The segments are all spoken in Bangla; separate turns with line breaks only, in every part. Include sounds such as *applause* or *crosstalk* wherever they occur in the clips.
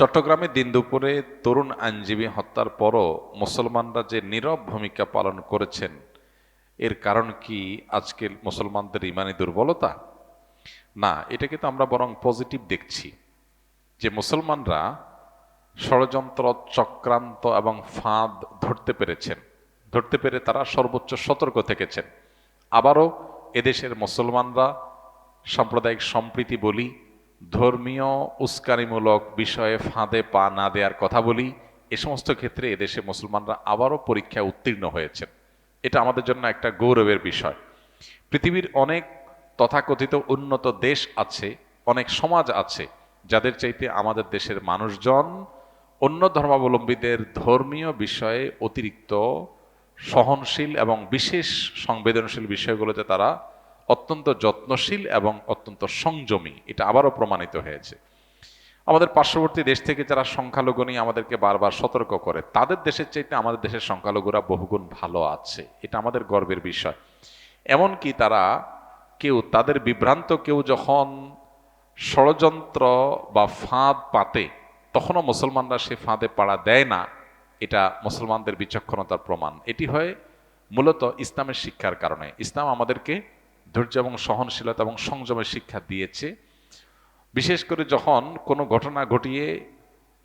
চট্টগ্রামে দিন দুপুরে তরুণ আইনজীবী হত্যার পরও মুসলমানরা যে নীরব ভূমিকা পালন করেছেন, এর কারণ কি আজকে মুসলমানদের ইমানি দুর্বলতা? না এটাকে তো আমরা বরং পজিটিভ দেখছি যে মুসলমানরা ষড়যন্ত্র, চক্রান্ত এবং ফাঁদ ধরতে পেরেছেন। ধরতে পেরে তারা সর্বোচ্চ সতর্ক থেকেছেন। আবারও এদেশের মুসলমানরা সাম্প্রদায়িক সম্প্রীতি বলি ধর্মীয় উস্কানিমূলক বিষয়ে ফাঁদে পা না দেওয়ার কথা বলি, এ সমস্ত ক্ষেত্রে এদেশে মুসলমানরা আবারও পরীক্ষায় উত্তীর্ণ হয়েছেন। এটা আমাদের জন্য একটা গৌরবের বিষয়। পৃথিবীর অনেক তথাকথিত উন্নত দেশ আছে, অনেক সমাজ আছে, যাদের চাইতে আমাদের দেশের মানুষজন অন্য ধর্মাবলম্বীদের ধর্মীয় বিষয়ে অতিরিক্ত সহনশীল এবং বিশেষ সংবেদনশীল বিষয়গুলোতে তারা অত্যন্ত যত্নশীল এবং অত্যন্ত সংযমী। এটা আবারও প্রমাণিত হয়েছে। আমাদের পার্শ্ববর্তী দেশ থেকে যারা সংখ্যালঘু নিয়ে আমাদেরকে বারবার সতর্ক করে, তাদের দেশের চাইতে আমাদের দেশের সংখ্যালঘুরা বহুগুণ ভালো আছে। এটা আমাদের গর্বের বিষয়। এমনকি তারা কেউ, তাদের বিভ্রান্ত কেউ যখন ষড়যন্ত্র বা ফাঁদ পাতে, তখনও মুসলমানরা সে ফাঁদে পাড়া দেয় না। এটা মুসলমানদের বিচক্ষণতার প্রমাণ। এটি হয় মূলত ইসলামের শিক্ষার কারণে। ইসলাম আমাদেরকে ধৈর্য এবং সহনশীলতা এবং সংযমের শিক্ষা দিয়েছে। বিশেষ করে যখন কোনো ঘটনা ঘটিয়ে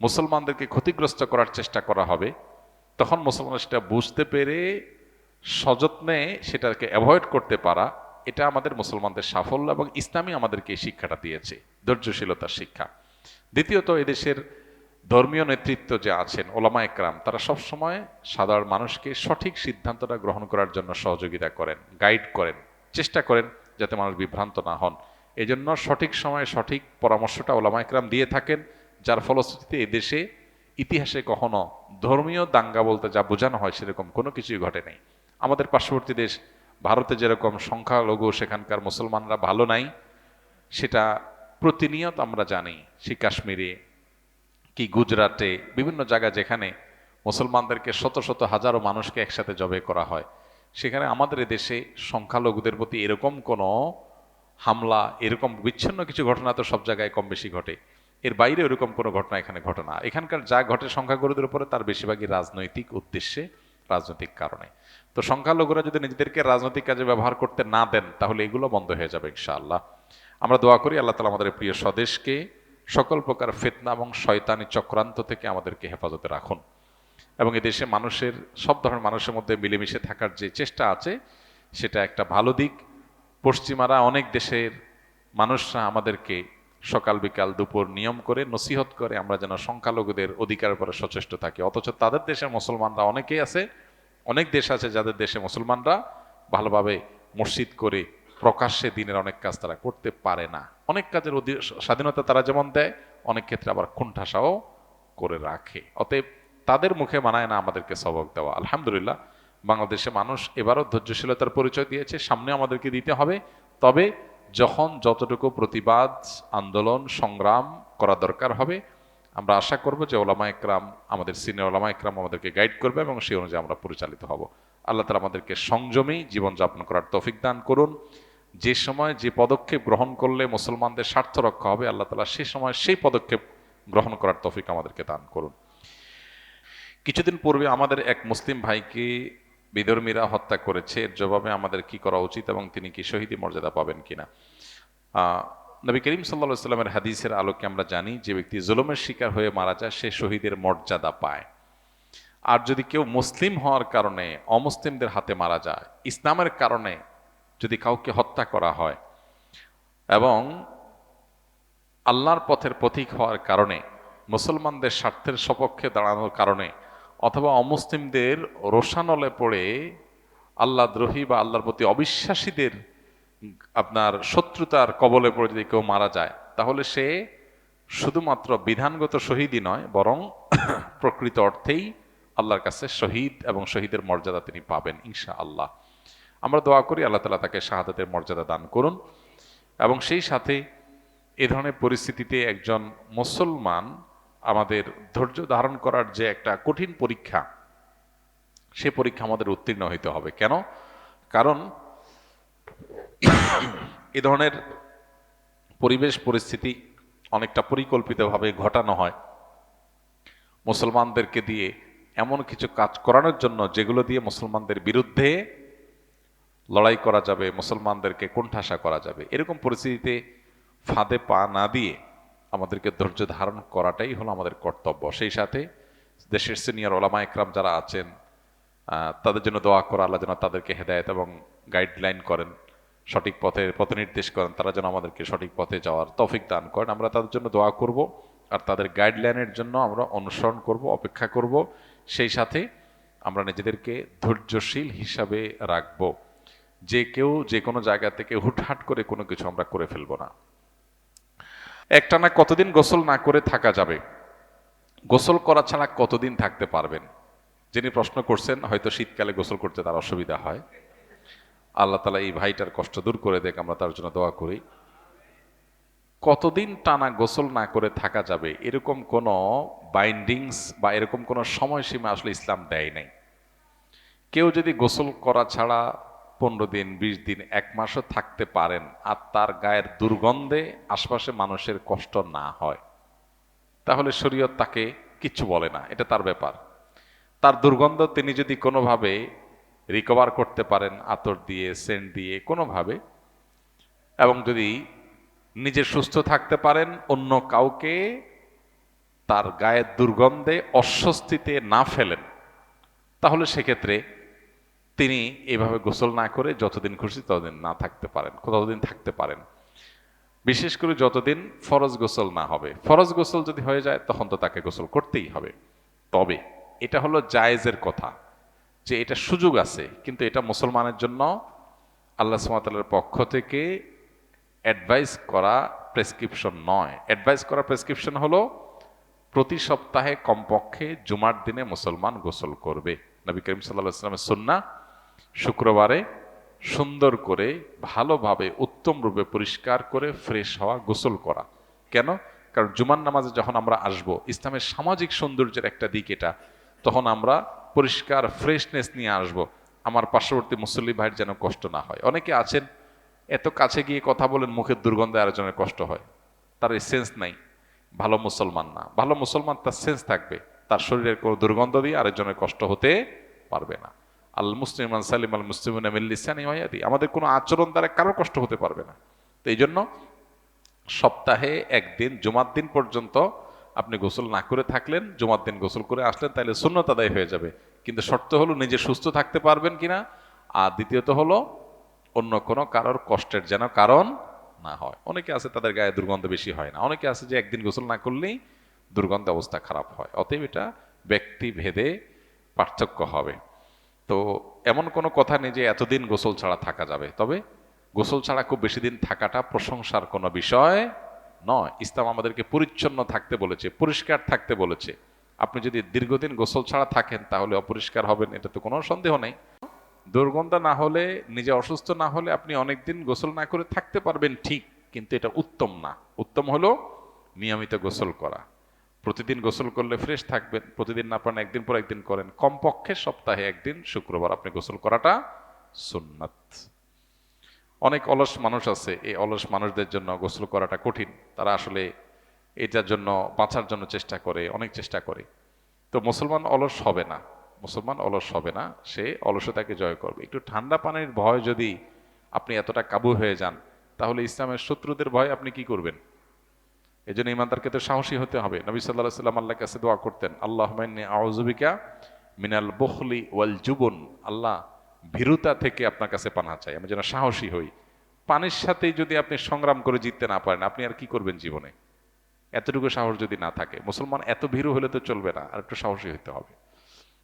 মুসলমানদেরকে ক্ষতিগ্রস্ত করার চেষ্টা করা হবে, তখন মুসলমান সেটা বুঝতে পেরে সযত্নে সেটাকে অ্যাভয়েড করতে পারা, এটা আমাদের মুসলমানদের সাফল্য এবং ইসলামই আমাদেরকে এই শিক্ষাটা দিয়েছে, ধৈর্যশীলতার শিক্ষা। দ্বিতীয়ত, এদেশের ধর্মীয় নেতৃত্ব যে আছেন, ওলামা একরাম, তারা সবসময় সাধারণ মানুষকে সঠিক সিদ্ধান্তটা গ্রহণ করার জন্য সহযোগিতা করেন, গাইড করেন। চেষ্টা করেন যাতে মানুষ বিভ্রান্ত না হন। এই জন্য সঠিক সময়ে সঠিক পরামর্শটা ওলামা একরাম দিয়ে থাকেন, যার ফলশ্রুতিতে এদেশে ইতিহাসে কখনো ধর্মীয় দাঙ্গা বলতে যা বোঝানো হয় সেরকম কোনো কিছুই ঘটে নাই। আমাদের পার্শ্ববর্তী দেশ ভারতে যেরকম সংখ্যালঘু সেখানকার মুসলমানরা ভালো নাই, সেটা প্রতিনিয়ত আমরা জানি। সে কাশ্মীরে কি গুজরাটে বিভিন্ন জায়গা যেখানে মুসলমানদেরকে শত শত হাজারো মানুষকে একসাথে জবে করা হয়। সেখানে আমাদের দেশে সংখ্যালঘুদের প্রতি এরকম কোনো হামলা, এরকম বিচ্ছিন্ন কিছু ঘটনা তো সব জায়গায় কম বেশি ঘটে। এর বাইরে এরকম কোনো ঘটনা এখানে ঘটে না। এখানকার যা ঘটে সংখ্যাগুরুদের উপরে তার বেশিরভাগই রাজনৈতিক উদ্দেশ্যে, রাজনৈতিক কারণে। তো সংখ্যালঘুরা যদি নিজেদেরকে রাজনৈতিক কাজে ব্যবহার করতে না দেন, তাহলে এগুলো বন্ধ হয়ে যাবে ইনশাআল্লাহ। আমরা দোয়া করি আল্লাহ তালা আমাদের প্রিয় স্বদেশকে সকল প্রকার ফেতনা এবং শয়তানি চক্রান্ত থেকে আমাদেরকে হেফাজতে রাখুন। এবং এদেশে মানুষের, সব ধরনের মানুষের মধ্যে মিলেমিশে থাকার যে চেষ্টা আছে, সেটা একটা ভালো দিক। পশ্চিমারা অনেক দেশের মানুষরা আমাদেরকে সকাল, বিকাল, দুপুর নিয়ম করে, নসিহত করে আমরা যেন সংখ্যালঘুদের অধিকার পরে সচেষ্ট থাকি। অথচ তাদের দেশের মুসলমানরা অনেকেই আছে, অনেক দেশ আছে যাদের দেশে মুসলমানরা ভালোভাবে মসজিদ করে প্রকাশ্যে দিনের অনেক কাজ তারা করতে পারে না। অনেক কাজের স্বাধীনতা তারা যেমন দেয়, অনেক ক্ষেত্রে আবার কুণ্ঠাসাও করে রাখে। অতএব তাদের মুখে মানায় না আমাদেরকে সবক দেওয়া। আলহামদুলিল্লাহ বাংলাদেশে মানুষ এবারও ধৈর্যশীলতার পরিচয় দিয়েছে, সামনে আমাদেরকে দিতে হবে। তবে যখন যতটুকু প্রতিবাদ, আন্দোলন, সংগ্রাম করা দরকার হবে, আমরা আশা করব যে ওলামা একরাম, আমাদের সিনিয়র ওলামা একরাম আমাদেরকে গাইড করবে এবং সেই অনুযায়ী আমরা পরিচালিত হব। আল্লাহ তালা আমাদেরকে সংযমী জীবনযাপন করার তৌফিক দান করুন। যে সময় যে পদক্ষেপ গ্রহণ করলে মুসলমানদের স্বার্থ রক্ষা হবে, আল্লাহ তালা সে সময় সেই পদক্ষেপ গ্রহণ করার তৌফিক আমাদেরকে দান করুন। কিছুদিন পূর্বে আমাদের এক মুসলিম ভাইকে বিধর্মীরা হত্যা করেছে। এর জবাবে আমাদের কি করা উচিত এবং তিনি কি শহীদি মর্যাদা পাবেন কিনা? নবী করিম সাল্লা সাল্লামের হাদিসের আলোকে আমরা জানি, যে ব্যক্তি জুলুমের শিকার হয়ে মারা যায়, সে শহীদের মর্যাদা পায়। আর যদি কেউ মুসলিম হওয়ার কারণে অমুসলিমদের হাতে মারা যায়, ইসলামের কারণে যদি কাউকে হত্যা করা হয় এবং আল্লাহর পথের পথিক হওয়ার কারণে, মুসলমানদের স্বার্থের সপক্ষে দাঁড়ানোর কারণে অথবা অমুসলিমদের রোশানলে পড়ে আল্লাহ দ্রোহী বা আল্লাহর প্রতি অবিশ্বাসীদের আপনার শত্রুতার কবলে পড়ে যদি কেউ মারা যায়, তাহলে সে শুধুমাত্র বিধানগত শহীদই নয়, বরং *coughs* প্রকৃত অর্থেই আল্লাহর কাছে শহীদ এবং শহীদের মর্যাদা তিনি পাবেন ইনশা আল্লাহ আমরা দোয়া করি, আল্লাহ তালা তাকে শাহাদাতের মর্যাদা দান করুন এবং সেই সাথে এ ধরনের পরিস্থিতিতে একজন মুসলমান আমাদের ধৈর্য ধারণ করার যে একটা কঠিন পরীক্ষা, সে পরীক্ষা আমাদের উত্তীর্ণ হইতে হবে। কেন? কারণ এ ধরনের পরিবেশ পরিস্থিতি অনেকটা পরিকল্পিতভাবে ঘটানো হয়। মুসলমানদেরকে দিয়ে এমন কিছু কাজ করানোর জন্য যেগুলো দিয়ে মুসলমানদের বিরুদ্ধে লড়াই করা যাবে, মুসলমানদেরকে কোণঠাসা করা যাবে, এরকম পরিস্থিতিতে ফাঁদে পা না দিয়ে আমাদেরকে ধৈর্য ধারণ করাটাই হলো আমাদের কর্তব্য। সেই সাথে দেশের সিনিয়র ওলামা একরাম যারা আছেন তাদের জন্য দোয়া করা আল্লাহ যেন তাদেরকে হেদায়ত এবং গাইডলাইন করেন, সঠিক পথে পথ নির্দেশ করেন, তারা যেন আমাদেরকে সঠিক পথে যাওয়ার তৌফিক দান করেন। আমরা তাদের জন্য দোয়া করব আর তাদের গাইডলাইনের জন্য আমরা অনুসরণ করব, অপেক্ষা করব। সেই সাথে আমরা নিজেদেরকে ধৈর্যশীল হিসাবে রাখব। যে কেউ যে কোনো জায়গা থেকে হুটহাট করে কোনো কিছু আমরা করে ফেলব না। একটানা কতদিন গোসল না করে থাকা যাবে? গোসল করা ছাড়া কতদিন থাকতে পারবেন? যিনি প্রশ্ন করছেন, হয়তো শীতকালে গোসল করতে তার অসুবিধা হয়। আল্লাহ তালা এই ভাইটার কষ্ট দূর করে দেখ আমরা তার জন্য দোয়া করি। কতদিন টানা গোসল না করে থাকা যাবে, এরকম কোনো বাইন্ডিংস বা এরকম কোনো সময়সীমা আসলে ইসলাম দেয় নাই। কেউ যদি গোসল করা ছাড়া পনেরো দিন, বিশ দিন, এক মাসও থাকতে পারেন, আর তার গায়ের দুর্গন্ধে আশপাশে মানুষের কষ্ট না হয়। তাহলে শরীয়ত তাকে কিচ্ছু বলে না, এটা তার ব্যাপার। তার দুর্গন্ধ তিনি যদি কোনোভাবে রিকভার করতে পারেন, আতর দিয়ে, সেন্ট দিয়ে, কোনোভাবে, এবং যদি নিজে সুস্থ থাকতে পারেন, অন্য কাউকে তার গায়ের দুর্গন্ধে অস্বস্তিতে না ফেলেন, তাহলে সেক্ষেত্রে তিনি এভাবে গোসল না করে যতদিন খুশি ততদিন না থাকতে পারেন, ততদিন থাকতে পারেন। বিশেষ করে যতদিন ফরজ গোসল না হবে। ফরজ গোসল যদি হয়ে যায়, তখন তো তাকে গোসল করতেই হবে। তবে এটা হলো জায়েজের কথা, যে এটা সুযোগ আছে, কিন্তু এটা মুসলমানের জন্য আল্লাহ সুমাতালের পক্ষ থেকে অ্যাডভাইস করা প্রেসক্রিপশন নয়। অ্যাডভাইস করা প্রেসক্রিপশন হলো, প্রতি সপ্তাহে কমপক্ষে জুমার দিনে মুসলমান গোসল করবে। নবী করিম সাল্লাহ ইসলামের সন্না শুক্রবারে সুন্দর করে, ভালোভাবে উত্তম রূপে পরিষ্কার করে ফ্রেশ হওয়া, গোসল করা। কেন? কারণ জুমার নামাজে যখন আমরা আসব, ইসলামের সামাজিক সৌন্দর্যের একটা দিক এটা। তখন আমরা পরিষ্কার ফ্রেশনেস নিয়ে আসব। আমার পার্শ্ববর্তী মুসল্লি ভাইয়ের যেন কষ্ট না হয়। অনেকে আছেন, এত কাছে গিয়ে কথা বলেন, মুখের দুর্গন্ধে আরেকজনের কষ্ট হয়। তার এই সেন্স নাই। ভালো মুসলমান না। ভালো মুসলমান তার সেন্স থাকবে। তার শরীরের কোনো দুর্গন্ধ দিয়ে আরেকজনের কষ্ট হতে পারবে না। আল মুসলিম সালিম আল মুসলিম আমাদের কোনো আচরণ দ্বারা কারোর কষ্ট হতে পারবে না। তো এই জন্য সপ্তাহে একদিন, জুমার দিন পর্যন্ত আপনি গোসল না করে থাকলেন, জুমার দিন গোসল করে আসলেন তাহলে শূন্যত আদায় হয়ে যাবে। কিন্তু শর্ত হলো নিজে সুস্থ থাকতে পারবেন কিনা, আর দ্বিতীয়ত হলো অন্য কোনো কারোর কষ্টের যেন কারণ না হয়। অনেকে আছে তাদের গায়ে দুর্গন্ধ বেশি হয় না। অনেকে আছে যে একদিন গোসল না করলেই দুর্গন্ধ অবস্থা খারাপ হয়। অতএব এটা ব্যক্তি ভেদে পার্থক্য হবে। তো এমন কোনো কথা নেই যে এতদিন গোসল ছাড়া থাকা যাবে। তবে গোসল ছাড়া খুব বেশি দিন থাকাটা প্রশংসার কোনো বিষয় নয়। ইসলাম আমাদেরকে পরিচ্ছন্ন থাকতে বলেছে, পরিষ্কার থাকতে বলেছে। আপনি যদি দীর্ঘদিন গোসল ছাড়া থাকেন তাহলে অপরিষ্কার হবেন, এটা তো কোনো সন্দেহ নেই। দুর্গন্ধ না হলে, নিজে অসুস্থ না হলে আপনি অনেকদিন গোসল না করে থাকতে পারবেন ঠিক, কিন্তু এটা উত্তম না। উত্তম হলো নিয়মিত গোসল করা। প্রতিদিন গোসল করলে ফ্রেশ থাকবেন, প্রতিদিন না পারেন একদিন পর একদিন করেন। কমপক্ষে সপ্তাহে একদিন, শুক্রবার আপনি গোসল করাটা সুন্নাত। অনেক অলস মানুষ আছে, এই অলস মানুষদের জন্য গোসল করাটা কঠিন। তারা আসলে এটার জন্য বাঁচার জন্য চেষ্টা করে, অনেক চেষ্টা করে। তো মুসলমান অলস হবে না। মুসলমান অলস হবে না, সে অলসতাকে জয় করবে। একটু ঠান্ডা পানির ভয় যদি আপনি এতটা কাবু হয়ে যান, তাহলে ইসলামের শত্রুদের ভয় আপনি কি করবেন? এই জন্য ইমানদারকে তো সাহসী হতে হবে। নবী সাল্লাহ সাল্লাম আল্লাহ কাছে দোয়া করতেন আল্লাহ আউজুবিকা মিনাল বখলি ওয়াল জুবন। আল্লাহ ভীরুতা থেকে আপনার কাছে পানা চাই, আমি যেন সাহসী হই। পানির সাথেই যদি আপনি সংগ্রাম করে জিততে না পারেন, আপনি আর কি করবেন জীবনে? এতটুকু সাহস যদি না থাকে, মুসলমান এত ভীরু হলে তো চলবে না, আর একটু সাহসী হতে হবে।